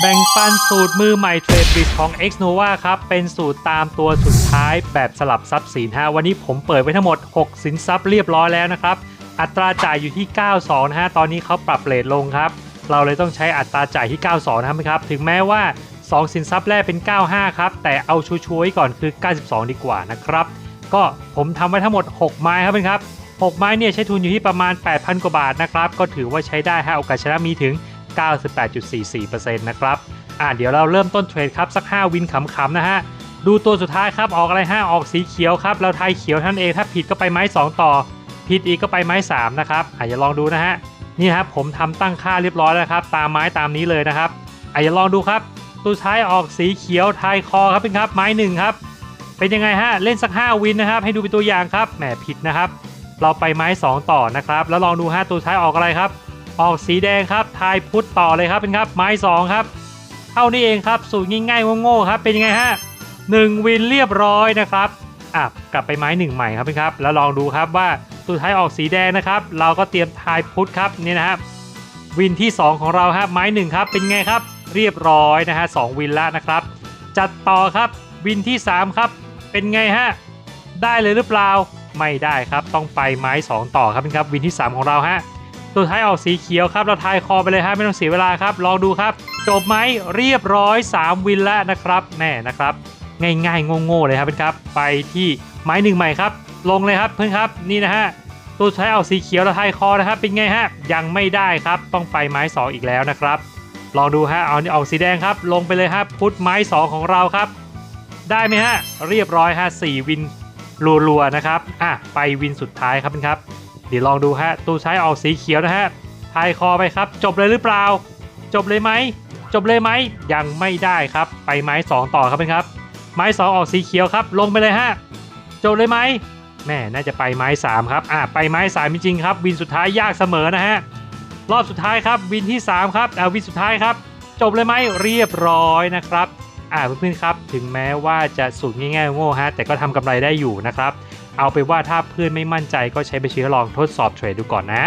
แบ่งปันสูตรมือใหม่เทรดบิสของ Xnova ครับ เป็นสูตรตามตัวสุดท้ายแบบสลับทรัพย์สินฮะวันนี้ผมเปิดไว้ทั้งหมด 6 สินทรัพย์เรียบร้อยแล้วนะครับ อัตราจ่ายอยู่ที่ 92 นะฮะ ตอนนี้เขาปรับเรทลงครับ เราเลยต้องใช้อัตราจ่ายที่ 92 นะครับ ถึงแม้ว่า 2 สินทรัพย์แรกเป็น 95 ครับ แต่เอาชัวร์ๆไว้ก่อนคือ 92 ดีกว่านะครับ ก็ผมทำไว้ทั้งหมด 6 ไม้ครับเพื่อนครับ 6 ไม้เนี่ยใช้ทุนอยู่ที่ประมาณ 8,000 กว่าบาทนะครับ ก็ถือว่าใช้ได้ฮะโอกาสชนะมีถึง 98.44%นะครับอ่าเดี๋ยวเราเริ่มต้นเทรดครับสัก 5 วินขำๆนะฮะ ดูตัวสุดท้ายครับออกอะไรฮะออกสีเขียวครับเราทายเขียวท่านเองถ้าผิดก็ไปไม้ 2 ต่อ ผิดอีกก็ไปไม้ 3 นะครับอะอย่าลองดูนะฮะนี่ครับผมทำตั้งค่าเรียบร้อยแล้วครับ ตามไม้ตามนี้เลยนะครับอะอย่าลองดูครับ ตัวท้ายออกสีเขียวทายคอครับเป็นครับไม้หนึ่งครับเป็นยังไงฮะเล่นสัก 5 วินนะครับ ให้ดูเป็นตัวอย่างครับแหมผิดนะครับ เราไปไม้ 2 ต่อนะครับ แล้วลองดูฮะตัวท้ายออกอะไรครับ ออกสีแดงครับทายพุทธต่อเลยครับเป็นครับ ไม้ 2 ครับ เท่านี้เองครับ สูตรง่ายๆโง่ๆครับ เป็นยังไงฮะ1วินเรียบร้อยนะครับอะกลับไปไม้1ใหม่ครับเป็นครับ แล้วลองดูครับว่าตัวท้ายออกสีแดงนะครับ เราก็เตรียมทายพุทธครับนี่นะครับวินที่ 2 ของเราครับไม้1ครับเป็นไงครับ เรียบร้อยนะฮะสองวินแล้วนะครับ จัดต่อครับวินที่ 3 ครับ เป็นไงฮะได้เลยหรือเปล่าไม่ได้ครับต้องไปไม้ 2 ต่อครับเป็นครับวินที่ 3 ของเราฮะ ตัวท้ายออกสีเขียวครับเราทายคอไปเลยฮะไม่ต้องเสียเวลาครับ ลองดูครับ จบไหมเรียบร้อย 3 วินแล้วนะครับแม่นะครับ ง่ายๆโง่ๆเลยครับเพื่อนครับ ไปที่ไม้หนึ่งใหม่ครับ ลงเลยครับเพื่อนครับนี่นะฮะตัวท้ายออกสีเขียวเราทายคอนะครับ เป็นไงฮะยังไม่ได้ครับ ต้องไปไม้ 2 อีกแล้วนะครับ ลองดูฮะเอานี่ออกสีแดงครับ ลงไปเลยครับพุทธไม้ 2 ของเราครับ ได้ไหมฮะเรียบร้อยฮะ4วินรัวๆนะครับอะไปวินสุดท้ายครับเพื่อนครับ เดี๋ยวลองดูฮะตู้ใช้ออกสีเขียวนะฮะทายคอไปครับ จบเลยหรือเปล่า จบเลยไหม จบเลยไหมยังไม่ได้ครับ ไปไม้ 2 ต่อครับเพื่อนครับ ไม้ 2 ออกสีเขียวครับ ลงไปเลยฮะจบเลยไหมแม่น่าจะไปไม้ 3 ครับอะไปไม้3จริงๆครับ วินสุดท้ายยากเสมอนะฮะรอบสุดท้ายครับ วินที่ 3 ครับอ่าวินสุดท้ายครับ จบเลยไหมเรียบร้อยนะครับอ่าเพื่อนๆครับ ถึงแม้ว่าจะสูตรง่ายๆโง่ฮะแต่ก็ทำกำไรได้อยู่นะครับ เอาไปว่าถ้าเพื่อนไม่มั่นใจก็ใช้ไปเชื้อลองทดสอบเทรดดูก่อนนะ